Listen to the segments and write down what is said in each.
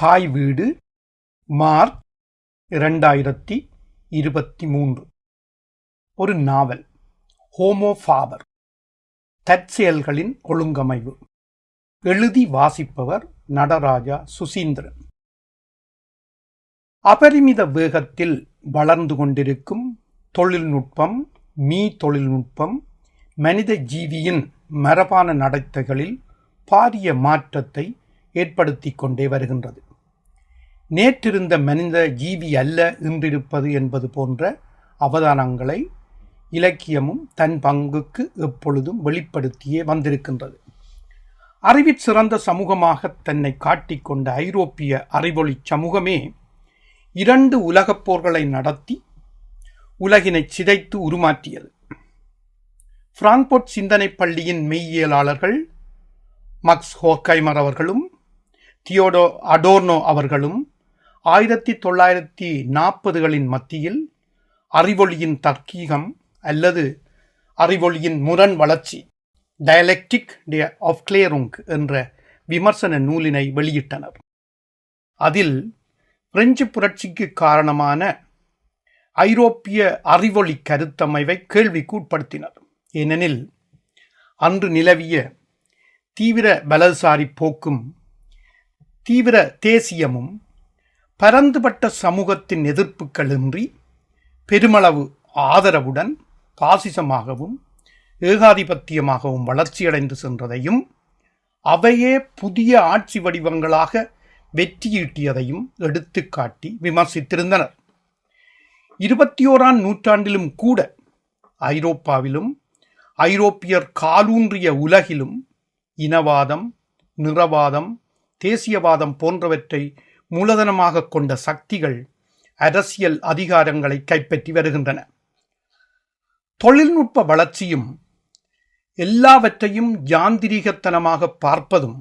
தாய் வீடு மார்ச் இரண்டாயிரத்தி இருபத்தி மூன்று ஒரு நாவல் ஹோமோஃபாபர் தற்செயல்களின் ஒழுங்கமைவு. எழுதி வாசிப்பவர் நடராஜா சுசீந்திரன். அபரிமித வேகத்தில் வளர்ந்து கொண்டிருக்கும் தொழில்நுட்பம் மீ தொழில்நுட்பம் மனித ஜீவியின் மரபான நடத்தைகளில் பாரிய மாற்றத்தை ஏற்படுத்தி கொண்டே வருகின்றது. நேற்றிருந்த மனித ஜீவி அல்ல இன்றிருப்பது என்பது போன்ற அவதானங்களை இலக்கியமும் தன் பங்குக்கு எப்பொழுதும் வெளிப்படுத்தியே வந்திருக்கின்றது. அறிவிற் சிறந்த சமூகமாக தன்னை காட்டிக்கொண்ட ஐரோப்பிய அறிவொளி சமூகமே இரண்டு உலகப் போர்களை நடத்தி உலகினை சிதைத்து உருமாற்றியது. பிராங்க்போர்ட் சிந்தனை பள்ளியின் மெய்யியலாளர்கள் மக்ஸ் ஹோக்கைமர் அவர்களும் தியோடோ அடோர்னோ அவர்களும் ஆயிரத்தி தொள்ளாயிரத்தி நாற்பதுகளின் மத்தியில் அறிவொளியின் தர்க்கீகம் அல்லது அறிவொளியின் முரண் வளர்ச்சி டயலெக்டிக் டே ஆஃப் கிளேருங் என்ற விமர்சன நூலினை வெளியிட்டனர். அதில் பிரெஞ்சு புரட்சிக்கு காரணமான ஐரோப்பிய அறிவொளி கருத்தமைவை கேள்விக்குட்படுத்தினர் ஏனெனில் அன்று நிலவிய தீவிர வலதுசாரி போக்கும் தீவிர தேசியமும் பரந்துபட்ட சமூகத்தின் எதிர்ப்புகளின்றி பெருமளவு ஆதரவுடன் பாசிசமாகவும் ஏகாதிபத்தியமாகவும் வளர்ச்சியடைந்து சென்றதையும் அவையே புதிய ஆட்சி வடிவங்களாக வெற்றியீட்டியதையும் எடுத்துக்காட்டி விமர்சித்திருந்தனர். இருபத்தி ஓராம் நூற்றாண்டிலும் கூட ஐரோப்பாவிலும் ஐரோப்பியர் காலூன்றிய உலகிலும் இனவாதம் நிறவாதம் தேசியவாதம் போன்றவற்றை மூலதனமாக கொண்ட சக்திகள் அரசியல் அதிகாரங்களை கைப்பற்றி வருகின்றன. தொழில்நுட்ப வளர்ச்சியும் எல்லாவற்றையும் யாந்திரிகத்தனமாக பார்ப்பதும்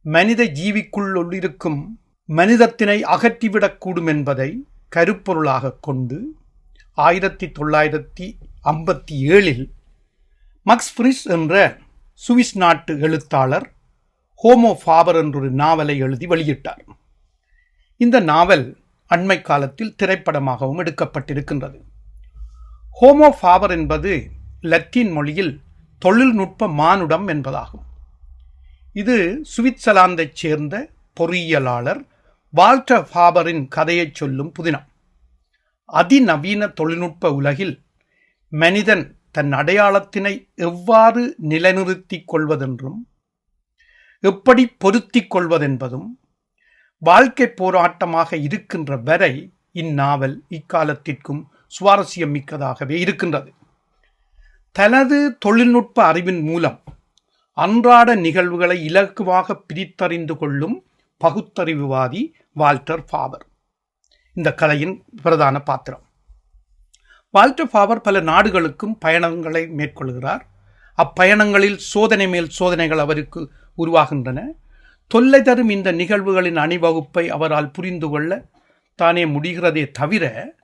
மனித ஜீவிக்குள் இருக்கும் மனிதத்தினை அகற்றிவிடக்கூடும் என்பதை கருப்பொருளாக கொண்டு ஆயிரத்தி தொள்ளாயிரத்தி ஐம்பத்தி ஏழில் மக்ஸ் ஃப்ரிஸ் என்ற சுவிஸ் நாட்டு எழுத்தாளர் ஹோமோ ஃபாபர் என்றொரு நாவலை எழுதி வெளியிட்டார். இந்த நாவல் அண்மை காலத்தில் திரைப்படமாகவும் எடுக்கப்பட்டிருக்கின்றது. ஹோமோ ஃபாபர் என்பது லத்தீன் மொழியில் தொழில்நுட்ப மானுடம் என்பதாகும். இது சுவிட்சர்லாந்தைச் சேர்ந்த பொறியியலாளர் வால்டர் ஃபாபரின் கதையைச் சொல்லும் புதினம். அதிநவீன தொழில்நுட்ப உலகில் மனிதன் தன் அடையாளத்தினை எவ்வாறு நிலைநிறுத்திக் கொள்வதென்றும் எப்படி பொருத்திக் கொள்வதென்பதும் வாழ்க்கை போராட்டமாக இருக்கின்ற வரை இந்நாவல் இக்காலத்திற்கும் சுவாரஸ்யம் மிக்கதாகவே இருக்கின்றது. தனது தொழில்நுட்ப அறிவின் மூலம் அன்றாட நிகழ்வுகளை இலக்குவாக பிரித்தறிந்து கொள்ளும் பகுத்தறிவுவாதி வால்டர் ஃபாவர். இந்த கலையின் பிரதான பாத்திரம். வால்டர் ஃபாவர் பல நாடுகளுக்கும் பயணங்களை மேற்கொள்கிறார். அப்பயணங்களில் சோதனை மேல் சோதனைகள் அவருக்கு உருவாகின்றன. தொல்லை தரும் இந்த நிகழ்வுகளின் அணிவகுப்பை அவரால் புரிந்து கொள்ள தானே முடிகிறதே தவிர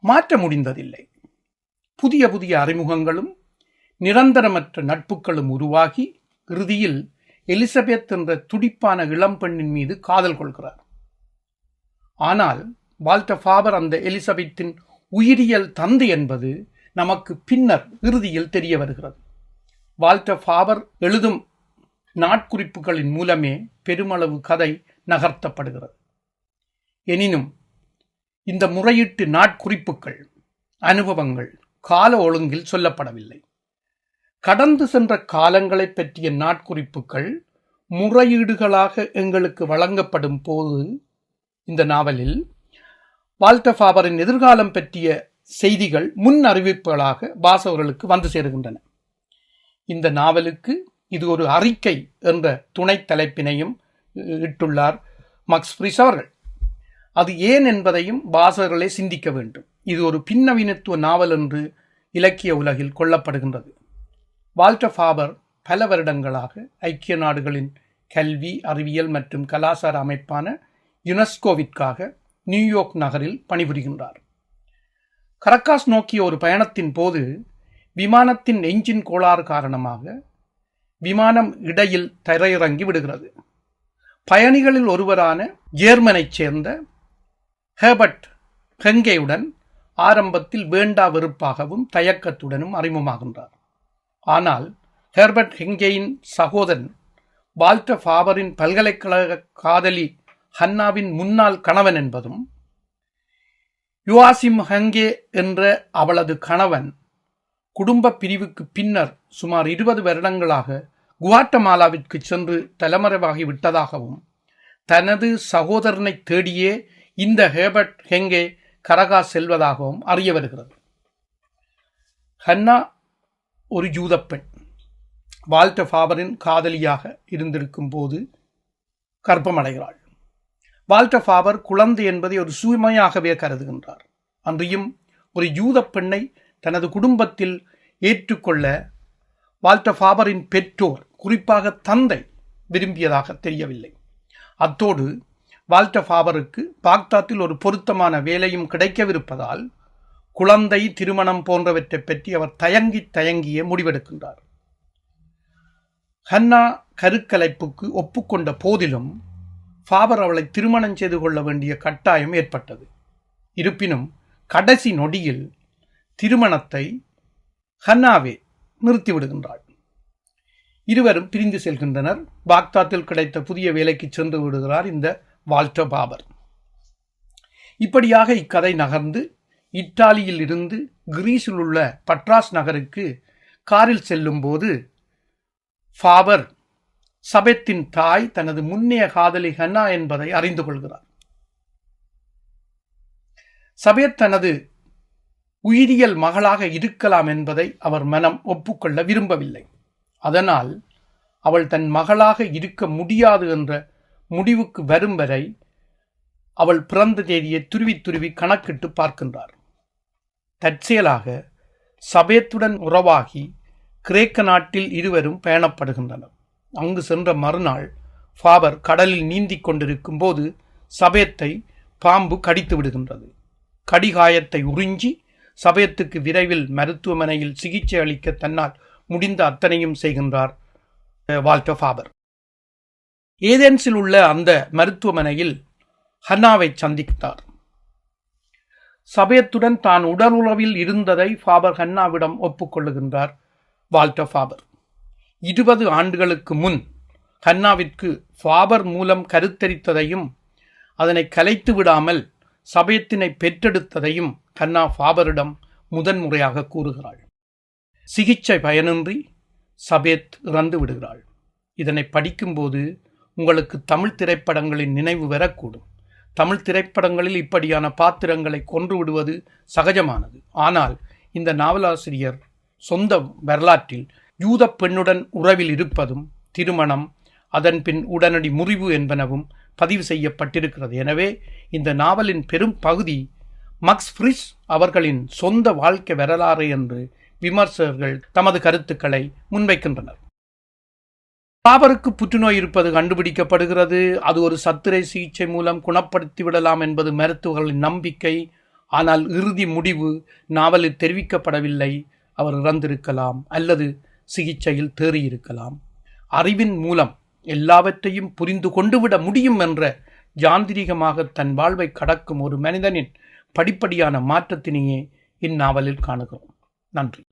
மாற்ற முடிந்ததில்லை. புதிய புதிய அறிமுகங்களும் நிரந்தரமற்ற நட்புகளும் உருவாகி இறுதியில் எலிசபெத் என்ற துடிப்பான இளம் பெண்ணின் மீது காதல் கொள்கிறார். ஆனால் வால்டர் ஃபாபர் அந்த எலிசபெத்தின் உயிரியல் தந்தை என்பது நமக்கு பின்னர் இறுதியில் தெரிய வருகிறது. வால்டர் ஃபாபர் எழுதும் நாட்குறிப்புகளின் மூலமே பெருமளவு கதை நகர்த்தப்படுகிறது. எனினும் இந்த முறையீட்டு நாட்குறிப்புகள் அனுபவங்கள் கால ஒழுங்கில் சொல்லப்படவில்லை. கடந்து சென்ற காலங்களை பற்றிய நாட்குறிப்புகள் முறையீடுகளாக எங்களுக்கு வழங்கப்படும் போது இந்த நாவலில் வால்டஃபாபரின் எதிர்காலம் பற்றிய செய்திகள் முன் அறிவிப்புகளாக வாசகர்களுக்கு வந்து சேருகின்றன. இந்த நாவலுக்கு இது ஒரு அறிக்கை என்ற துணை தலைப்பினையும் இட்டுள்ளார் மக்ஸ் பிரிஸ் அவர்கள். அது ஏன் என்பதையும் வாசகர்களே சிந்திக்க வேண்டும். இது ஒரு பின்னவீனத்துவ நாவல் என்று இலக்கிய உலகில் கொள்ளப்படுகின்றது. வால்டர் ஃபாபர் பல வருடங்களாக ஐக்கிய நாடுகளின் கல்வி அறிவியல் மற்றும் கலாச்சார அமைப்பான யுனெஸ்கோவிற்காக நியூயார்க் நகரில் பணிபுரிகின்றார். கரக்காஸ் நோக்கிய ஒரு பயணத்தின் போது விமானத்தின் எஞ்சின் கோளாறு காரணமாக விமானம் இடையில் தரையிறங்கி விடுகிறது. பயணிகளில் ஒருவரான ஜேர்மனைச் சேர்ந்த ஹேபர்ட் ஹெங்கேயுடன் ஆரம்பத்தில் வேண்டா வெறுப்பாகவும் தயக்கத்துடனும் அறிமுகமாகின்றார். ஆனால் ஹெர்பர்ட் ஹெங்கேயின் சகோதரன் வால்டர் ஃபாபரின் பல்கலைக்கழக காதலி ஹன்னாவின் முன்னாள் கணவன் என்பதும் யுவாசிம் ஹங்கே என்ற அவளது கணவன் குடும்ப பிரிவுக்கு பின்னர் சுமார் இருபது வருடங்களாக குவாட்டமாலாவிற்கு சென்று தலைமறைவாகி விட்டதாகவும் தனது சகோதரனை தேடியே இந்த ஹேபர்ட் ஹெங்கே கரகா செல்வதாகவும் அறிய வருகிறது. ஹன்னா ஒரு ஜூதப்பெண் வால்டர் ஃபாவரின் காதலியாக இருந்திருக்கும் போது கர்ப்பமடைகிறாள். வால்டர் ஃபாவர் குழந்தை என்பதை ஒரு சுமையாகவே கருதுகின்றார். அன்றியும் ஒரு யூத பெண்ணை தனது குடும்பத்தில் ஏற்றுக்கொள்ள வால்டர் ஃபாபரின் பெற்றோர் குறிப்பாக தந்தை விரும்பியதாக தெரியவில்லை. அத்தோடு வால்டர் ஃபாபருக்கு பாக்தாத்தில் ஒரு பொருத்தமான வேலையும் கிடைக்கவிருப்பதால் குழந்தை திருமணம் போன்றவற்றை பற்றி அவர் தயங்கி தயங்கிய முடிவெடுக்கின்றார். ஹன்னா கருக்கலைப்புக்கு ஒப்புக்கொண்ட போதிலும் ஃபாபர் அவளை திருமணம் செய்து கொள்ள வேண்டிய கட்டாயம் ஏற்பட்டது. இருப்பினும் கடைசி நொடியில் திருமணத்தை ஹன்னாவே நிறுத்திவிடுகின்றாள். இருவரும் பிரிந்து செல்கின்றனர். பாக்தாத்தில் கிடைத்த புதிய வேலைக்கு சென்று விடுகிறார் இந்த வால்டர் பாபர். இப்படியாக இக்கதை நகர்ந்து இத்தாலியில் இருந்து கிரீஸில் உள்ள பட்ராஸ் நகருக்கு காரில் செல்லும்போது ஃபாபர் சபெத்தின் தாய் தனது முன்னைய காதலி ஹன்னா என்பதை அறிந்து கொள்கிறார். சபேத் தனது உயிரியல் மகளாக இருக்கலாம் என்பதை அவர் மனம் ஒப்புக்கொள்ள விரும்பவில்லை. அதனால் அவள் தன் மகளாக இருக்க முடியாது என்ற முடிவுக்கு வரும் வரை அவள் பிறந்த தேதியை துருவி துருவி கணக்கிட்டு பார்க்கின்றார். தற்செயலாக சபேத்துடன் உறவாகி கிரேக்க நாட்டில் இருவரும் பயணப்படுகின்றனர் அங்கு சென்ற மறுநாள் ஃபாபர் கடலில் நீந்தி கொண்டிருக்கும் போது சபேத்தை பாம்பு கடித்து விடுகின்றது. கடிகாயத்தை உறிஞ்சி சபயத்துக்கு விரைவில் மருத்துவமனையில் சிகிச்சை அளிக்க தன்னால் முடிந்த அத்தனையும் செய்கின்றார் வால்டோ ஃபாபர். ஏதென்ஸில் உள்ள அந்த மருத்துவமனையில் ஹன்னாவை சந்தித்தார். சபயத்துடன் தான் உடல் உறவில் இருந்ததை ஃபாபர் ஹன்னாவிடம் ஒப்புக்கொள்ளுகின்றார் வால்டோ ஃபாபர். இருபது ஆண்டுகளுக்கு முன் ஹன்னாவிற்கு ஃபாபர் மூலம் கருத்தரித்ததையும் அதனை கலைத்து விடாமல் சபயத்தினை பெற்றெடுத்ததையும் ஹன்னா ஃபாபரிடம் முதன்முறையாக கூறுகிறாள். சிகிச்சை பயனின்றி சபேத் இறந்து விடுகிறாள். இதனை படிக்கும்போது உங்களுக்கு தமிழ் திரைப்படங்களின் நினைவு வரக்கூடும். தமிழ் திரைப்படங்களில் இப்படியான பாத்திரங்களை கொன்று விடுவது சகஜமானது. ஆனால் இந்த நாவலாசிரியர் சொந்த வரலாற்றில் யூத பெண்ணுடன் உறவில் இருப்பதும் திருமணம் அதன் பின் உடனடி முறிவு என்பனவும் பதிவு செய்யப்பட்டிருக்கிறது. எனவே இந்த நாவலின் பெரும் பகுதி மக்ஸ் ஃப்ரிஸ் அவர்களின் சொந்த வாழ்க்கை வரலாறு என்று விமர்சகர்கள் தமது கருத்துக்களை முன்வைக்கின்றனர். பாபருக்கு புற்றுநோய் இருப்பது கண்டுபிடிக்கப்படுகிறது. அது ஒரு சத்திரை சிகிச்சை மூலம் குணப்படுத்தி விடலாம் என்பது மருத்துவர்களின் நம்பிக்கை. ஆனால் இறுதி முடிவு நாவலில் தெரிவிக்கப்படவில்லை. அவர் இறந்திருக்கலாம் அல்லது சிகிச்சையில் தேறியிருக்கலாம். அறிவின் மூலம் எல்லாவற்றையும் புரிந்து கொண்டுவிட முடியும் என்ற ஜாந்திரிகமாக தன் வாழ்வை கடக்கும் ஒரு மனிதனின் படிப்படியான மாற்றத்தினையே இந்நாவலில் காணுகிறோம். நன்றி.